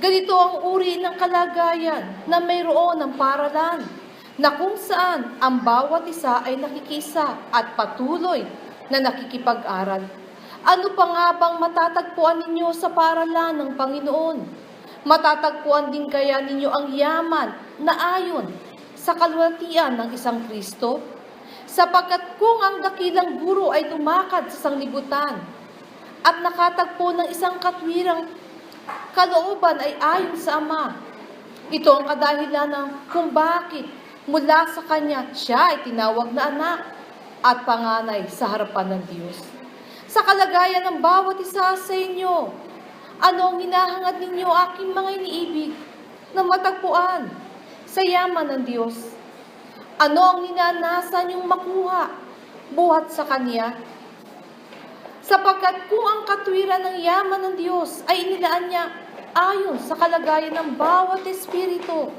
Ganito ang uri ng kalagayan na mayroon ng paralan, na kung saan ang bawat isa ay nakikisa at patuloy na nakikipag-aral. Ano pa nga bang matatagpuan ninyo sa paralan ng Panginoon? Matatagpuan din kaya ninyo ang yaman na ayon sa kalwatian ng isang Kristo? Sapagkat kung ang dakilang guro ay tumakad sa sanglibutan at nakatagpo ng isang katwirang kalooban ay ayon sa Ama, ito ang kadahilan ng kung bakit mula sa Kanya siya ay tinawag na anak at panganay sa harapan ng Diyos. Sa kalagayan ng bawat isa sa inyo, ano ang hinahangad ninyo aking mga iniibig na matagpuan sa yaman ng Diyos? Ano ang ninanasa niyong makuha buhat sa Kanya? Sapagkat kung ang katwiran ng yaman ng Diyos ay inilaan niya ayon sa kalagayan ng bawat espiritu,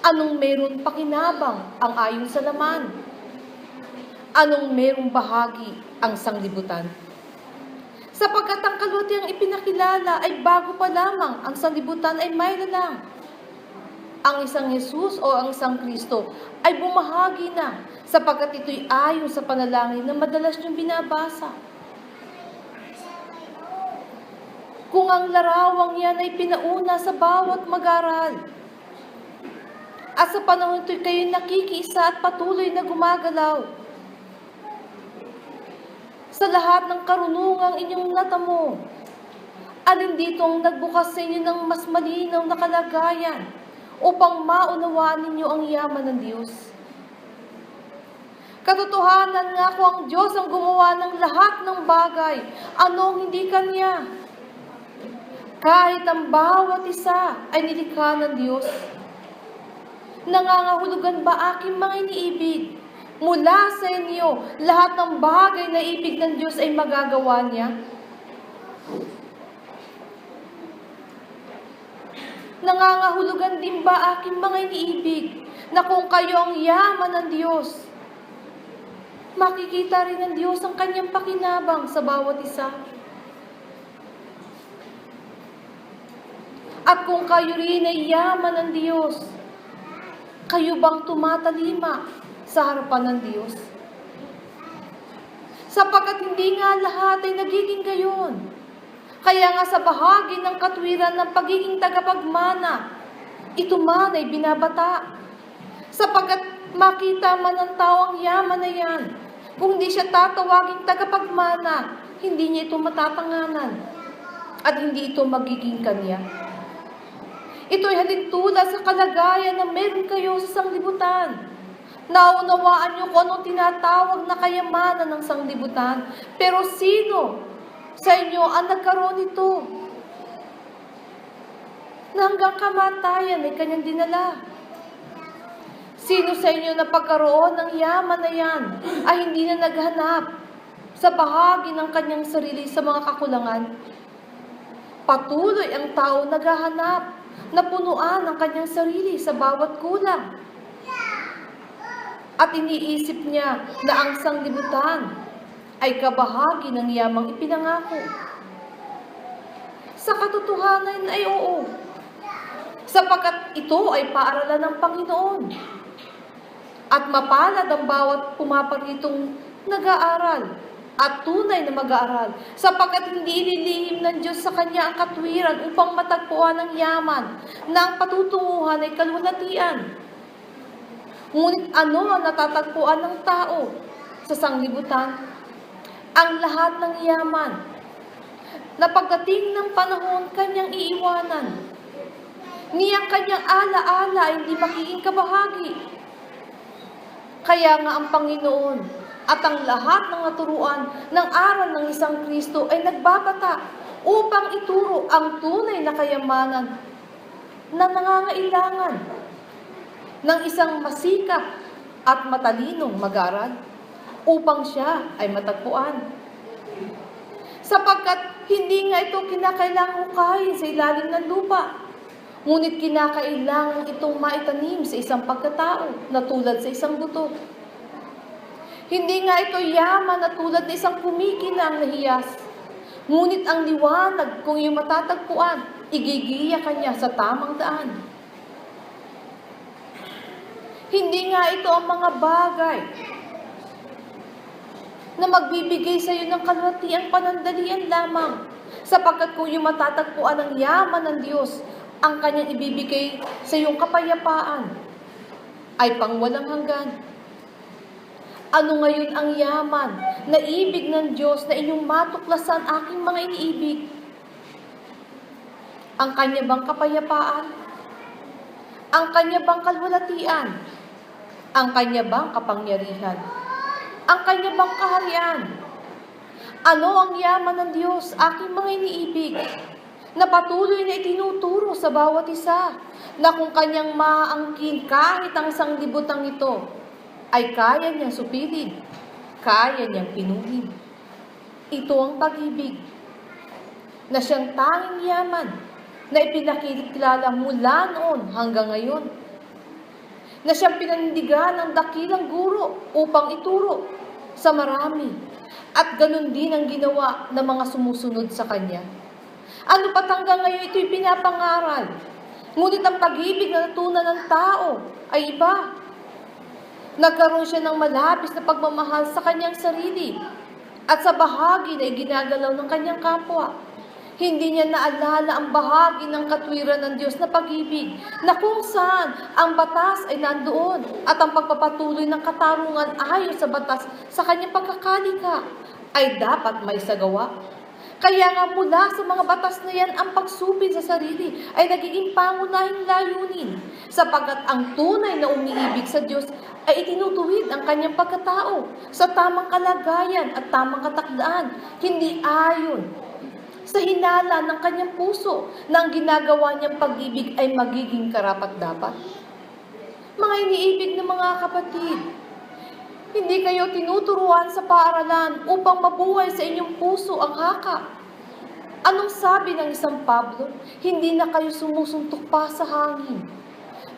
anong meron pakinabang ang ayon sa laman? Anong merong bahagi ang sanglibutan? Sapagkat ang kalwati ang ipinakilala ay bago pa lamang ang sanglibutan ay may lang. Ang isang Jesus o ang isang Kristo ay bumahagi na sapagkat ito'y ayon sa panalangin na madalas niyong binabasa. Kung ang larawang yan ay pinauna sa bawat mag-aral, at sa panahon ito'y kayo nakikiisa at patuloy na gumagalaw, sa lahat ng karunungang inyong natamo, alin dito ang nagbukas sa inyo ng mas malinaw na kalagayan upang maunawaan ninyo ang yaman ng Diyos. Katotohanan nga ko ang Diyos ang gumawa ng lahat ng bagay. Anong hindi Kanya? Kahit ang bawat isa ay nilikha ng Diyos. Nangangahulugan ba aking mga iniibig? Mula sa inyo, lahat ng bagay na ibig ng Diyos ay magagawa niya. Nangangahulugan din ba aking mga iniibig na kung kayo ang yaman ng Diyos, makikita rin ng Diyos ang kanyang pakinabang sa bawat isa. At kung kayo rin ay yaman ng Diyos, kayo bang tumatalima sa harapan ng Diyos? Sapagkat hindi nga lahat ay nagiging gayon. Kaya nga sa bahagi ng katwiran ng pagiging tagapagmana, ito man ay binabata. Sapagkat makita man ng tao ang yaman na yan, kung hindi siya tatawaging tagapagmana, hindi niya ito matatanganan. At hindi ito magiging kanya. Ito'y halintulad sa kalagayan na meron kayo sa sanglibutan. Naunawaan niyo kung anong tinatawag na kayamanan ng sanglibutan. Pero sino sa inyo ang nagkaroon nito? Na hanggang kamatayan ay kanyang dinala. Sino sa inyo na pagkaroon ng yaman na yan ay hindi na naghanap sa bahagi ng kanyang sarili sa mga kakulangan? Patuloy ang tao naghahanap na punuan ang kanyang sarili sa bawat kulang. At iniisip niya na ang sanglibutan ay kabahagi ng yamang ipinangako. Sa katotohanan ay oo, sapagkat ito ay paaralan ng Panginoon. At mapalad ang bawat pumaparitong nag-aaral at tunay na mag-aaral, sapagkat hindi ililihim ng Diyos sa Kanya ang katwiran upang matagpuan ang yaman na ang patutunguhan ay kalwalatian. Ngunit ano ang natatagpuan ng tao sa sanglibutan? Ang lahat ng yaman na pagdating ng panahon kanyang iiwanan. Niyang kanyang ala-ala ay hindi magiging kabahagi. Kaya nga ang Panginoon at ang lahat ng naturuan ng aral ng isang Kristo ay nagbabata upang ituro ang tunay na kayamanan na nangangailangan ng isang masikap at matalinong mag-aral upang siya ay matagpuan. Sapagkat hindi nga ito kinakailangang hukayin sa ilalim ng lupa, ngunit kinakailangan itong maitanim sa isang pagkatao na tulad sa isang buto. Hindi nga ito yaman na tulad ng isang kumikinang na hiyas. Ngunit ang liwanag kung iyong matatagpuan Igigiya kanya sa tamang daan. Hindi nga ito ang mga bagay na magbibigay sa iyo ng kalwatiang panandalian lamang. Sapagkat kung yung matatagpuan ng yaman ng Diyos, ang kanyang ibibigay sa iyong kapayapaan ay pangwalang hanggan. Ano ngayon ang yaman na ibig ng Diyos na inyong matuklasan aking mga iniibig? Ang kanya bang kapayapaan? Ang kanya bang kalwalatian? Ang kanya bang kapangyarihan? Ang kanya bang kaharian? Ano ang yaman ng Diyos, aking mga iniibig, na patuloy na itinuturo sa bawat isa, na kung kanyang maaangkin kahit ang sanglibutang ito, ay kaya niyang supilin, kaya niyang pinuhin. Ito ang pag-ibig, na siyang tanging yaman, na ipinakilala mula noon hanggang ngayon, na siyang pinanindigan ng dakilang guro upang ituro sa marami. At ganun din ang ginawa ng mga sumusunod sa kanya. Ano pat hanggang ngayon ito'y pinapangaral. Ngunit ang pag-ibig na natunan ng tao ay iba. Nagkaroon siya ng malapis na pagmamahal sa kanyang sarili at sa bahagi na iginagalaw ng kanyang kapwa. Hindi niya naalala ang bahagi ng katwiran ng Diyos na pag-ibig, na kung saan ang batas ay nandoon at ang pagpapatuloy ng katarungan ayon sa batas sa kanyang pagkakalikha ay dapat may sagawa. Kaya nga mula sa mga batas na yan, ang pagsupid sa sarili ay nagiging pangunahing layunin sapagkat ang tunay na umiibig sa Diyos ay itinutuwid ang kanyang pagkatao sa tamang kalagayan at tamang katakdaan, hindi ayon sa hinala ng kanyang puso na ang ginagawa niyang pag-ibig ay magiging karapat-dapat. Mga iniibig ng mga kapatid, hindi kayo tinuturuan sa paaralan upang mabuhay sa inyong puso ang haka. Anong sabi ng isang Pablo? Hindi na kayo sumusuntok pa sa hangin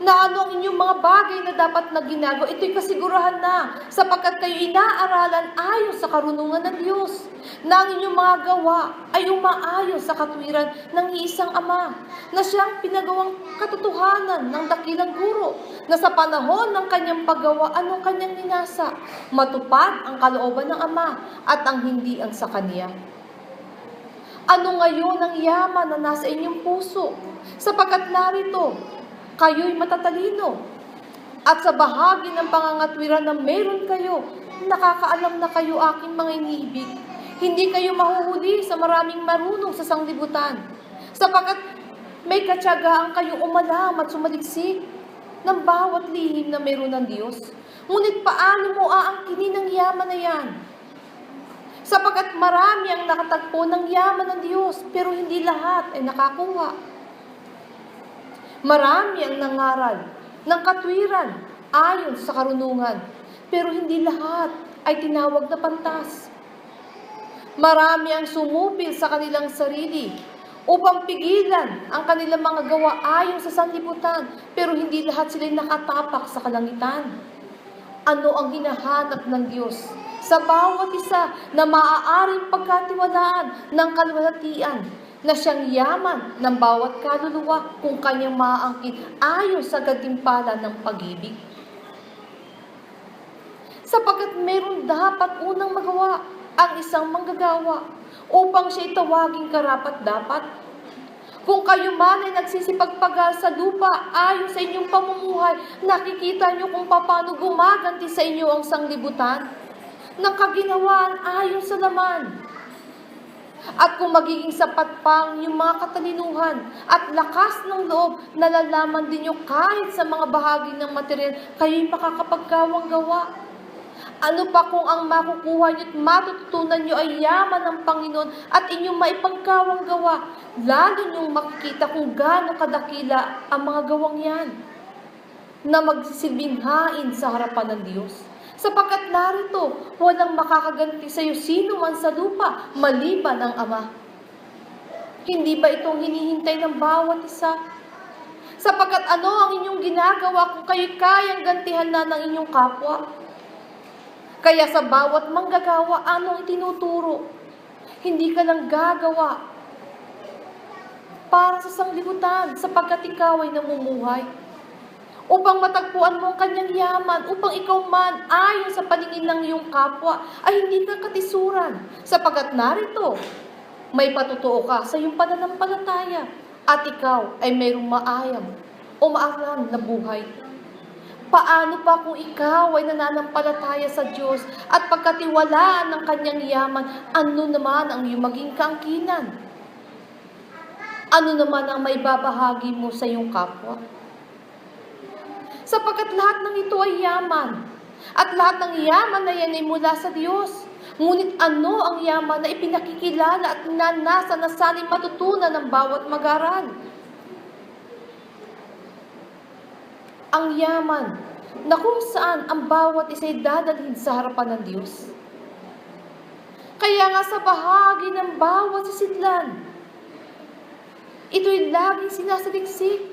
na ano ang inyong mga bagay na dapat na ginagawa, ito'y kasigurahan na sapagkat kayo inaaralan ayon sa karunungan ng Diyos na ang inyong mga gawa ay umaayon sa katwiran ng iisang Ama na siyang pinagawang katotohanan ng dakilang guro na sa panahon ng kanyang paggawa, anong kanyang ninasa? Matupad ang kalooban ng Ama at ang hindi ang sa Kanya. Ano ngayon ang yaman na nasa inyong puso? Sapagkat narito, kayo'y matatalino. At sa bahagi ng pangangatwiran na meron kayo, nakakaalam na kayo aking mga iniibig. Hindi kayo mahuhuli sa maraming marunong sa sanglibutan. Sapagkat may katsagaan kayong umalam at sumaliksik ng bawat lihim na meron ng Diyos. Ngunit paano mo aangkinin ang yaman na yan? Sapagkat marami ang nakatagpo ng yaman ng Diyos, pero hindi lahat ay nakakuha. Marami ang nangaral ng katwiran ayon sa karunungan, pero hindi lahat ay tinawag na pantas. Marami ang sumupil sa kanilang sarili upang pigilan ang kanilang mga gawa ayon sa sanlibutan, pero hindi lahat sila nakatapak sa kalangitan. Ano ang hinahanap ng Diyos sa bawat isa na maaaring pagkatiwalaan ng kalwalatian na siyang yaman ng bawat kaluluwa kung kanyang maaangkin ayon sa gantimpala ng pag-ibig. Sapagkat meron dapat unang magawa ang isang manggagawa upang siya tawaging karapat-dapat. Kung kayo man ay nagsisipagpagal sa lupa ayon sa inyong pamumuhay, nakikita niyo kung paano gumaganti sa inyo ang sanglibutan ng kaginawaan ayon sa laman at kung magiging sapat pang yung mga katalinuhan at lakas ng loob, nalalaman din nyo kahit sa mga bahagi ng material, kayo'y makakapagkawang gawa. Ano pa kung ang makukuha nyo at matututunan nyo ay yaman ng Panginoon at inyong maipagkawang gawa, lalo nyong makikita kung gaano kadakila ang mga gawang yan na magsisilbing hain sa harapan ng Diyos. Sapagkat narito, walang makakaganti sa iyo sino man sa lupa, maliban ang Ama. Hindi ba itong hinihintay ng bawat isa? Sapagkat ano ang inyong ginagawa kung kayo kayang gantihan na ng inyong kapwa? Kaya sa bawat manggagawa, anong itinuturo? Hindi ka lang gagawa para sa sanglibutan sapagkat ikaw ay namumuhay. Upang matagpuan mo ang kanyang yaman, upang ikaw man ayon sa paningin ng iyong kapwa ay hindi ka katisuran sapagkat narito may patutuo ka sa iyong pananampalataya at ikaw ay mayroong maayam o maaram na buhay. Paano pa kung ikaw ay nananampalataya sa Diyos at pagkatiwalaan ng kanyang yaman, ano naman ang iyong maging kaangkinan? Ano naman ang may babahagi mo sa iyong kapwa? Sapagkat lahat ng ito ay yaman. At lahat ng yaman na yan ay mula sa Diyos. Ngunit ano ang yaman na ipinakikilala at nanasa na sana'y matutunan ng bawat mag-aral? Ang yaman na kung saan ang bawat isa'y dadalhin sa harapan ng Diyos. Kaya nga sa bahagi ng bawat sisidlan, ito'y laging sinasaliksik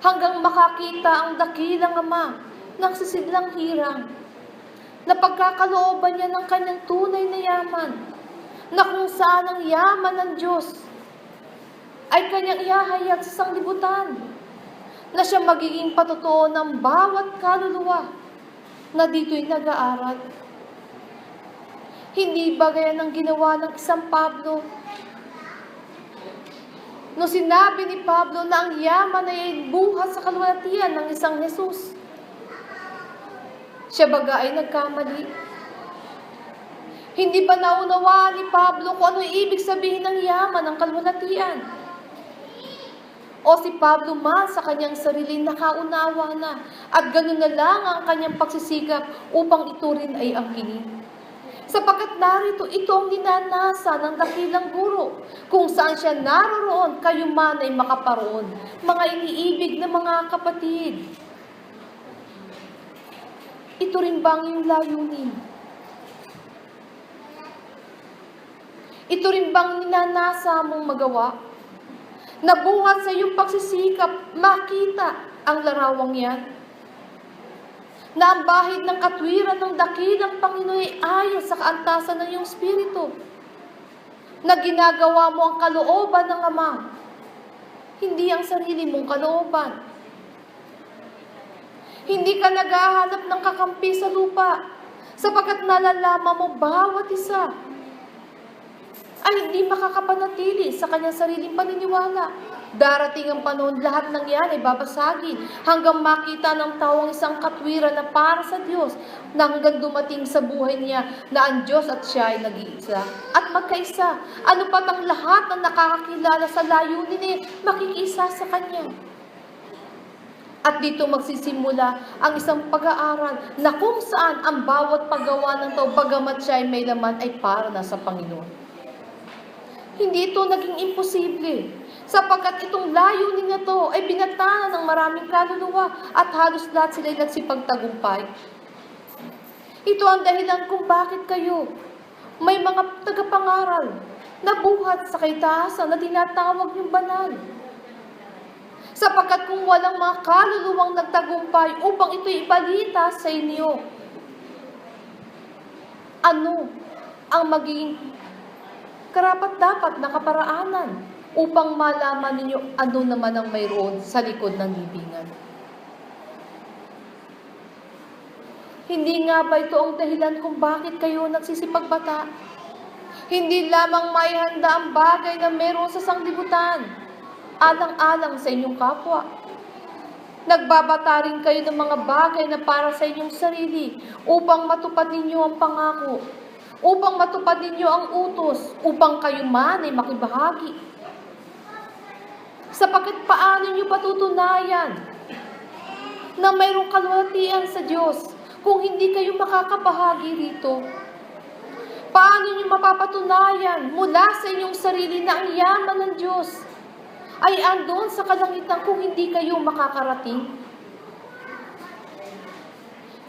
hanggang makakita ang dakilang ama ng sisidlang hirang na pagkakalooban niya ng kanyang tunay na yaman na kung saan ang yaman ng Diyos ay kanyang ihahayag sa sanglibutan na siya magiging patotoo ng bawat kaluluwa na dito'y nag-aaral. Hindi ba gaya ng ginawa ng isang Pablo No sinabi ni Pablo na ang yaman ay buhat sa kalwalatian ng isang Jesus. Siya baga ay nagkamali. Hindi ba naunawaan ni Pablo kung ano ibig sabihin ng yaman ng kalwalatian? O si Pablo man sa kanyang sarili nakaunawa na at ganun na lang ang kanyang pagsisigap upang ito rin ay angkinin. Sapagkat narito ito ang ninanasa ng dakilang guro, kung saan siya naroroon, kayo man ay makaparoon, mga iniibig na mga kapatid. Ito rin bang yung layunin? Ito rin bang ninanasa mong magawa? Nabuhat sa iyong pagsisikap, makita ang larawang yan na ang bahid ng katwiran ng dakilang Panginoon ay ayon sa kaantasan ng iyong spirito. Na ginagawa mo ang kalooban ng Ama, hindi ang sarili mong kalooban. Hindi ka naghahanap ng kakampi sa lupa, sapagkat nalalaman mo bawat isa ay hindi makakapanatili sa kanyang sariling paniniwala. Darating ang panahon, lahat ng yan ay babasagin hanggang makita ng tao ang isang katwiran na para sa Diyos na hanggang dumating sa buhay niya na ang Diyos at siya ay nag-iisa at magkaisa. Ano pat ang lahat na nakakakilala sa layunin eh, makikisa sa Kanya. At dito magsisimula ang isang pag-aaral na kung saan ang bawat paggawa ng tao, bagamat siya ay may laman, ay para na sa Panginoon. Hindi ito naging imposible sapagkat itong layunin na to ay binatana ng maraming kaluluwa at halos lahat sila ay nagsipagtagumpay. Ito ang dahilan kung bakit kayo may mga tagapangaral na buhat sa kaitaasan na tinatawag yung banal. Sapagkat kung walang mga kaluluwang nagtagumpay upang ito'y ibalita sa inyo, ano ang magiging karapat dapat na kaparaanan upang malaman ninyo ano naman ang mayroon sa likod ng libingan. Hindi nga ba ito ang dahilan kung bakit kayo nagsisipagbata? Hindi lamang may handa ang bagay na meron sa sanglibutan, alang-alang sa inyong kapwa. Nagbabata rin kayo ng mga bagay na para sa inyong sarili upang matupad ninyo ang pangako, upang matupad ninyo ang utos, upang kayo man ay makibahagi. Sapagkat paano nyo patutunayan na mayroong kalwatian sa Diyos kung hindi kayo makakabahagi rito? Paano nyo mapapatunayan mula sa inyong sarili na ang yaman ng Diyos ay andon sa kalangitan kung hindi kayo makakarating?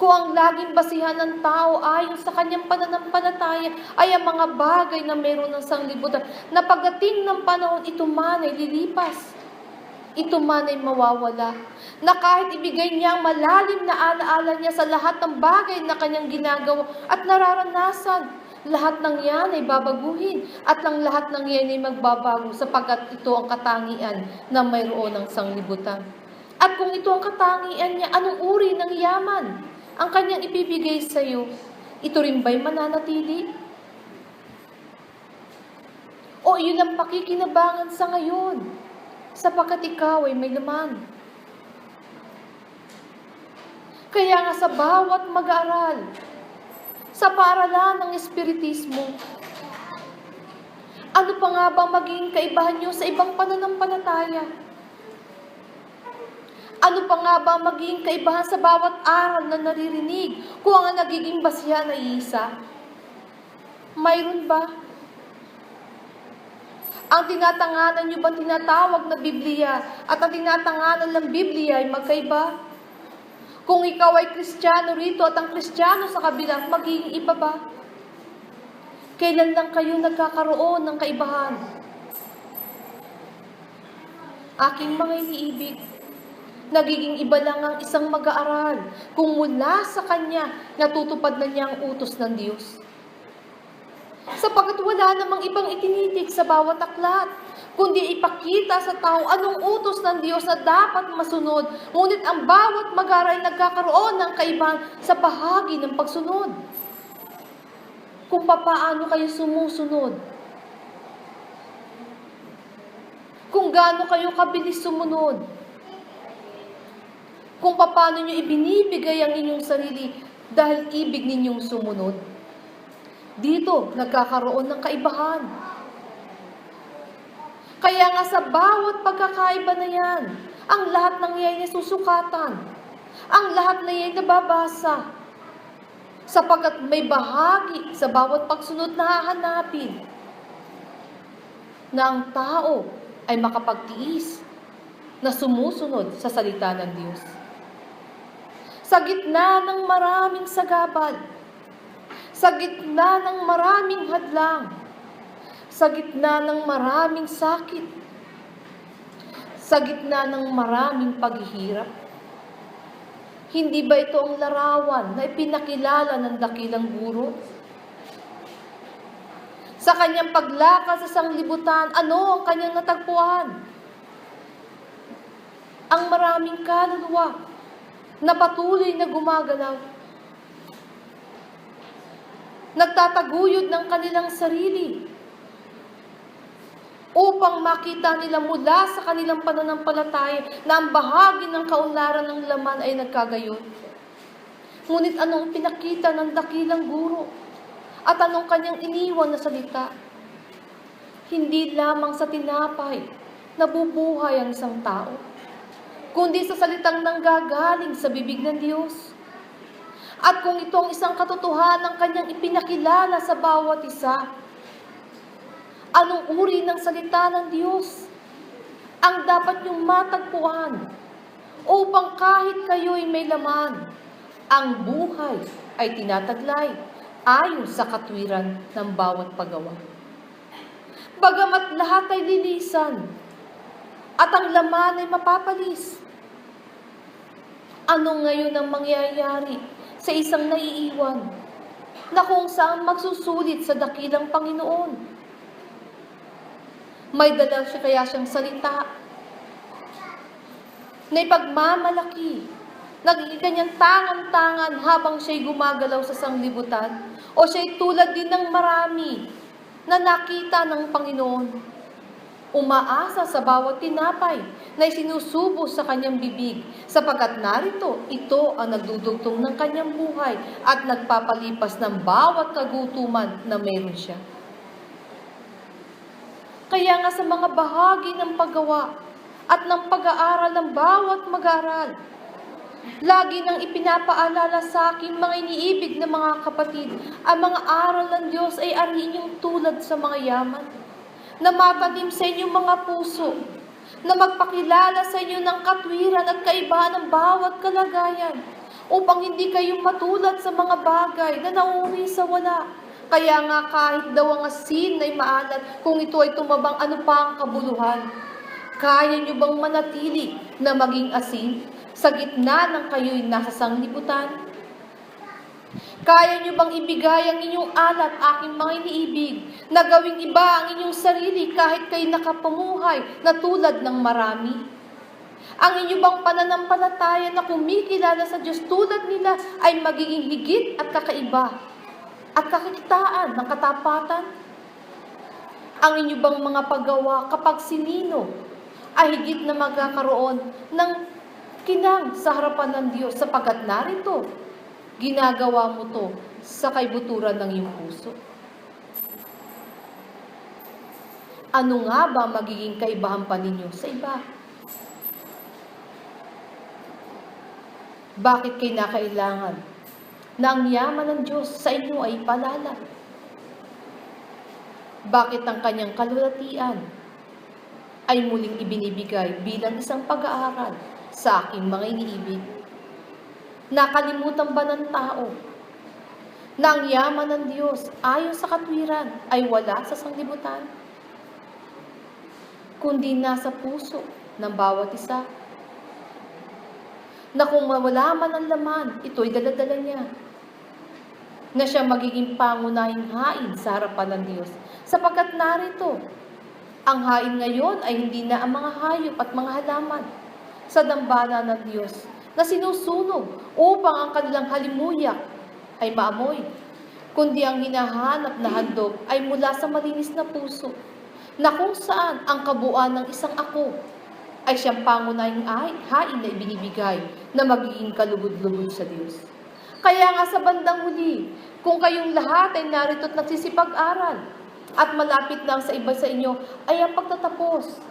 Kung ang laging basihan ng tao ayon sa kanyang pananampalataya ay ang mga bagay na meron ng sanglibutan, na pagdating ng panahon ito man ay lilipas. Ito man ay mawawala. Na kahit ibigay niya ang malalim na alaala niya sa lahat ng bagay na kanyang ginagawa at nararanasan, Lahat ng yan ay babaguhin at ang lahat ng yan ay magbabago sapagkat ito ang katangian na mayroon ng sanglibutan. At kung ito ang katangian niya, anong uri ng yaman ang kanyang ibibigay sa iyo? Ito rin ba'y mananatili? O yun ang pakikinabangan sa ngayon, sapagkat ikaw ay may laman. Kaya nga sa bawat mag-aaral, sa paaralan ng Espiritismo, ano pa nga ba magiging kaibahan nyo sa ibang pananampalataya? Ano pa nga ba magiging kaibahan sa bawat aral na naririnig kung ang nagiging basihan ay isa? Mayroon ba? Ang tinatanganan nyo ba tinatawag na Biblia at ang tinatanganan ng Biblia ay magkaiba? Kung ikaw ay Kristiyano rito at ang Kristiyano sa kabilang, magiging iba ba? Kailan lang kayo nagkakaroon ng kaibahan? Aking mga iniibig, nagiging iba lang ang isang mag-aaral kung mula sa kanya natutupad na niya ang utos ng Diyos. Sapagkat wala namang ibang itinitig sa bawat aklat, kundi ipakita sa tao anong utos ng Diyos na dapat masunod. Ngunit ang bawat mag-aral ay nagkakaroon ng kaibahan sa bahagi ng pagsunod. Kung papaano kayo sumusunod. Kung gaano kayo kabilis sumunod. Kung papaano nyo ibinibigay ang inyong sarili dahil ibig ninyong sumunod. Dito, nagkakaroon ng kaibahan. Kaya nga sa bawat pagkakaiba na yan, ang lahat ng iyan ay susukatan. Ang lahat na iyan nababasa. Sapagkat may bahagi sa bawat pagsunod na hahanapin na ang tao ay makapagtiis na sumusunod sa salita ng Diyos. Sa gitna ng maraming sagabal, sa gitna ng maraming hadlang, sa gitna ng maraming sakit, sa gitna ng maraming paghihirap. Hindi ba ito ang larawan na ipinakilala ng dakilang guro? Sa kanyang paglakad sa sanglibutan, ano ang kanyang natagpuan? Ang maraming kaluluwa na patuloy na gumagalaw nagtataguyod ng kanilang sarili upang makita nila mula sa kanilang pananampalataya na ang bahagi ng kaunlaran ng laman ay nagkagayon. Ngunit anong pinakita ng dakilang guro? At anong kanyang iniwan na salita? Hindi lamang sa tinapay nabubuhay ang isang tao, kundi sa salitang nanggagaling sa bibig ng Diyos. At kung ito ang isang katotohanan ng kanyang ipinakilala sa bawat isa, anong uri ng salita ng Diyos ang dapat niyong matagpuan upang kahit kayo'y may laman, ang buhay ay tinataglay ayon sa katwiran ng bawat paggawa. Bagamat lahat ay lilisan at ang laman ay mapapalis, ano ngayon ang mangyayari sa isang naiiwan na kung saan magsusulit sa dakilang Panginoon. May dala siya kaya siyang salita. Na ipagmamalaki, nagiging kanyang tangan-tangan habang siya'y gumagalaw sa sanglibutan o siya'y tulad din ng marami na nakita ng Panginoon umaasa sa bawat tinapay na isinusubo sa kanyang bibig, sapagkat narito, ito ang nagdudugtong ng kanyang buhay at nagpapalipas ng bawat kagutuman na meron siya. Kaya nga sa mga bahagi ng paggawa at ng pag-aaral ng bawat mag-aaral, Lagi nang ipinapaalala sa akin mga iniibig na mga kapatid, ang mga aral ng Diyos ay ariin yung tulad sa mga yaman na matanim sa inyong mga puso, na magpakilala sa inyo ng katwiran at kaibahan ng bawat kalagayan, upang hindi kayo matulad sa mga bagay na nauwi sa wala. Kaya nga kahit daw ang asin ay maalat, kung ito ay tumabang ano pa ang kabuluhan. Kaya nyo bang manatili na maging asin sa gitna ng kayo'y nasa sanglibutan? Kaya niyo bang ibigay ang inyong alat, aking mga iniibig, na gawing iba ang inyong sarili kahit kayo nakapamuhay na tulad ng marami? Ang inyong bang pananampalataya na kumikilala sa Diyos tulad nila ay magiging higit at kakaiba at kakikitaan ng katapatan? Ang inyong bang mga paggawa kapag sinino ay higit na magkakaroon ng kinang sa harapan ng Diyos sapagkat narito, ginagawa mo to sa kaibuturan ng iyong puso. Ano nga ba magiging kaibahan pa ninyo sa iba? Bakit kayo nakailangan na ang yaman ng Diyos sa inyo ay palala? Bakit ang kanyang kalulatian ay muling ibinibigay bilang isang pag-aaral sa aking mga iniibig? Nakalimutan ba ng tao na ang yaman ng Diyos ayon sa katwiran ay wala sa sanglibutan? Kundi nasa puso ng bawat isa na kung mawala man ang laman, ito'y daladala niya. Na siya magiging pangunahing hain sa harapan ng Diyos. Sapagkat narito, ang hain ngayon ay hindi na ang mga hayop at mga halaman sa dambana ng Diyos na sinusunog upang ang kanilang halimuyak ay maamoy, kundi ang hinahanap na handog ay mula sa malinis na puso, na kung saan ang kabuuan ng isang ako ay siyang pangunahing hain na ibinibigay na magiging kalugod-lugod sa Diyos. Kaya nga sa bandang huli, kung kayong lahat ay narito at nagsisipag-aral at malapit lang sa iba sa inyo, ay ang pagtatapos.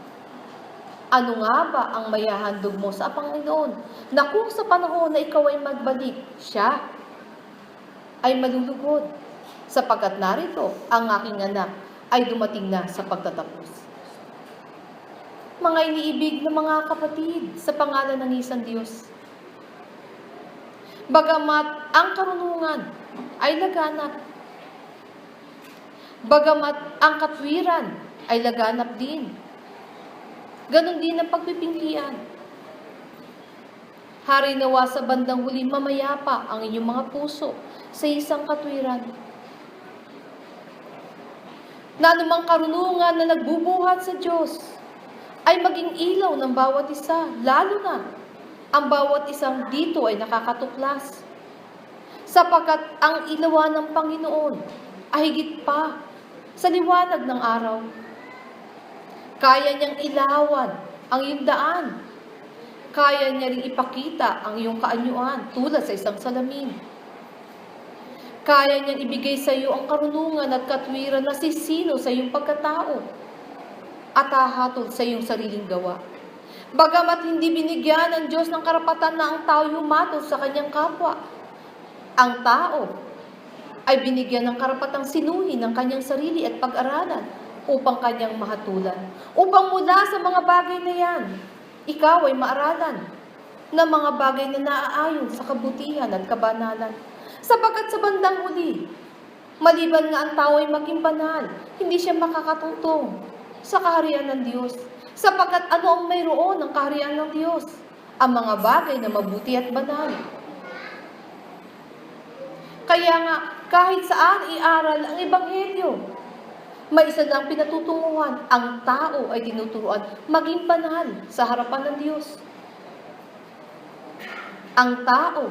Ano nga ba ang mayahandog mo sa Panginoon? Na kung sa panahon na ikaw ay magbalik, siya ay malulugod. Sapagkat narito ang aking anak ay dumating na sa pagtatapos. Mga iniibig ng mga kapatid sa pangalan ng isang Diyos. Bagamat ang karunungan ay laganap, bagamat ang katwiran ay laganap din, ganon din ang pagpipinglian. Hari nawa sa bandang huli mamayapa ang inyong mga puso sa isang katwiran. Na anumang karunungan na nagbubuhat sa Diyos, ay maging ilaw ng bawat isa, lalo na ang bawat isang dito ay nakakatuklas. Sapagkat ang ilawan ng Panginoon ay higit pa sa liwanag ng araw. Kaya niyang ilawan ang iyong daan. Kaya niya rin ipakita ang iyong kaanyuan tulad sa isang salamin. Kaya niyang ibigay sa iyo ang karunungan at katwiran na sisino sa iyong pagkatao at hahatol sa iyong sariling gawa. Bagamat hindi binigyan ng Diyos ng karapatan na ang tao humatol sa kanyang kapwa, ang tao ay binigyan ng karapatang sinuhin ng kanyang sarili at pag-aralan upang kanyang mahatulan. Upang mula sa mga bagay na yan, ikaw ay maaralan ng mga bagay na naaayon sa kabutihan at kabanalan. Sapagkat sa bandang huli, maliban nga ang tao ay maging banal, hindi siya makakatutong sa kaharian ng Diyos. Sapagkat ano ang mayroon ng kaharian ng Diyos? Ang mga bagay na mabuti at banal. Kaya nga, kahit saan iaral ang Ebanghelyo, may isa lang pinatutunguhan, ang tao ay tinuturuan maging banal sa harapan ng Diyos. Ang tao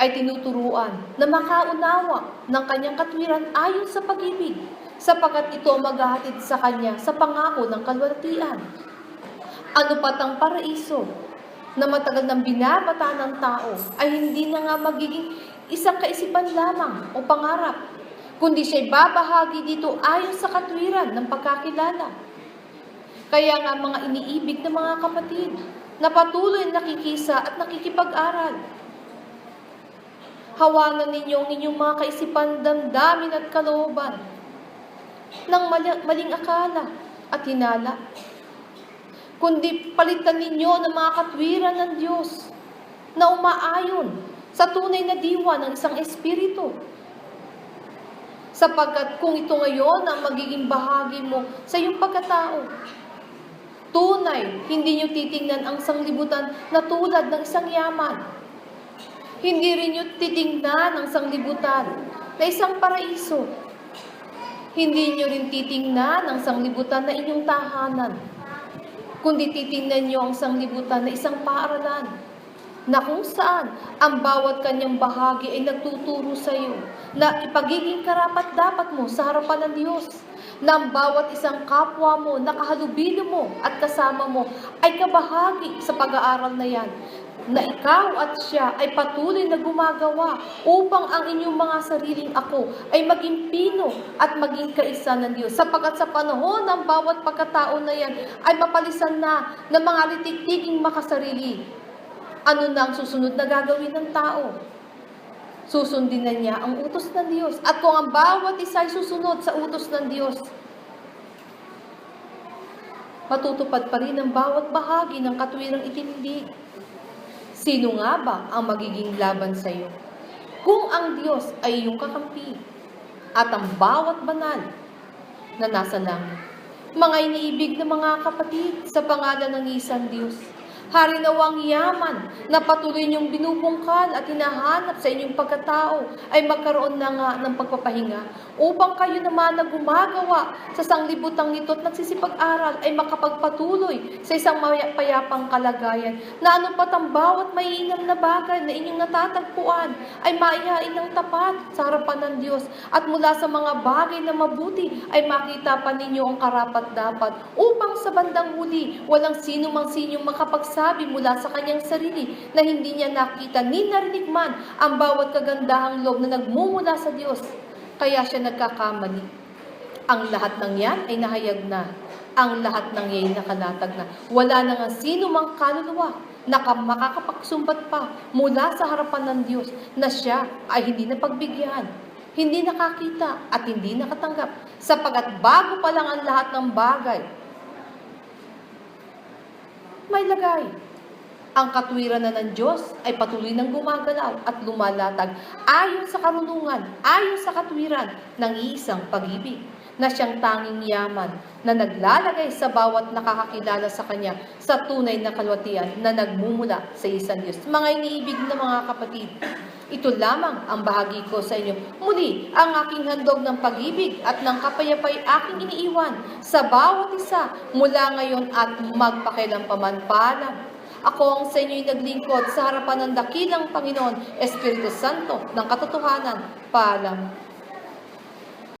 ay tinuturuan na makaunawa ng kanyang katwiran ayon sa pag-ibig, sapagkat ito maghahatid sa kanya sa pangako ng kalwalatian. Ano pat ang paraiso na matagal nang binabata ng tao ay hindi na nga magiging isang kaisipan lamang o pangarap, kundi siya'y babahagi dito ayon sa katwiran ng pagkakilala. Kaya nga mga iniibig ng mga kapatid na patuloy nakikisa at nakikipag-aral. Hawanan ninyo ang inyong mga kaisipan, damdamin at kalooban ng mali- maling akala at hinala. Kundi palitan ninyo ng mga katwiran ng Diyos na umaayon sa tunay na diwa ng isang espiritu. Sapagkat kung ito ngayon ang magiging bahagi mo sa iyong pagkatao, tunay, hindi nyo titingnan ang sanglibutan na tulad ng isang yaman. Hindi rin nyo titingnan ang sanglibutan na isang paraiso. Hindi nyo rin titingnan ang sanglibutan na inyong tahanan. Kundi titingnan nyo ang sanglibutan na isang paaralan na kung saan ang bawat kanyang bahagi ay nagtuturo sa iyo na ipagiging karapat dapat mo sa harapan ng Diyos na ang bawat isang kapwa mo, nakahalubilo mo at kasama mo ay kabahagi sa pag-aaral na yan na ikaw at siya ay patuloy na gumagawa upang ang inyong mga sariling ako ay maging pino at maging kaisa ng Diyos. Sapagkat sa panahon ng bawat pagkatao na yan ay mapalisan na ng mga litiktiking makasarili. Ano na ang susunod na gagawin ng tao? Susundin na niya ang utos ng Diyos. At kung ang bawat isa ay susunod sa utos ng Diyos, matutupad pa rin ang bawat bahagi ng katwirang itindig. Sino nga ba ang magiging laban sa iyo? Kung ang Diyos ay iyong kakampi at ang bawat banal na nasa langit. Mga iniibig na mga kapatid sa pangalan ng isang Diyos, Hari nawang yaman na patuloy niyong binubungkal at hinahanap sa inyong pagkatao ay magkaroon na nga ng pagpapahinga upang kayo naman na gumagawa sa sanglibutang ito at nagsisipag-aral ay makapagpatuloy sa isang payapang kalagayan na ano pat ang bawat maiinam na bagay na inyong natatagpuan ay maihain ng tapat sa harapan ng Diyos. At mula sa mga bagay na mabuti ay makita pa ninyo ang karapat-dapat upang sa bandang huli walang sino mang sinyong makapagsabi mula sa kanyang sarili na hindi niya nakita ni narinig man ang bawat kagandahang loob na nagmumula sa Diyos. Kaya siya nagkakamali. Ang lahat ng yan ay nahayag na. Ang lahat ng yan ay nakalatag na. Wala na nga sino mang kaluluwa na ka- makakapagsumbat pa mula sa harapan ng Diyos na siya ay hindi napagbigyan, hindi nakakita at hindi nakatanggap. Sapagat bago pa lang ang lahat ng bagay, may lagay. Ang katwiran na ng Diyos ay patuloy ng gumagalaw at lumalatag ayon sa karunungan, ayon sa katwiran ng iisang pag-ibig na siyang tanging yaman na naglalagay sa bawat nakakakilala sa Kanya sa tunay na kalwatian na nagmumula sa isang Diyos. Mga iniibig na mga kapatid, ito lamang ang bahagi ko sa inyo. Muli, ang aking handog ng pag-ibig at ng kapayapay aking iniiwan sa bawat isa mula ngayon at magpakilampaman paalam. Ako ang sa inyo'y naglingkod sa harapan ng dakilang Panginoon, Espiritu Santo, ng katotohanan. Paalam.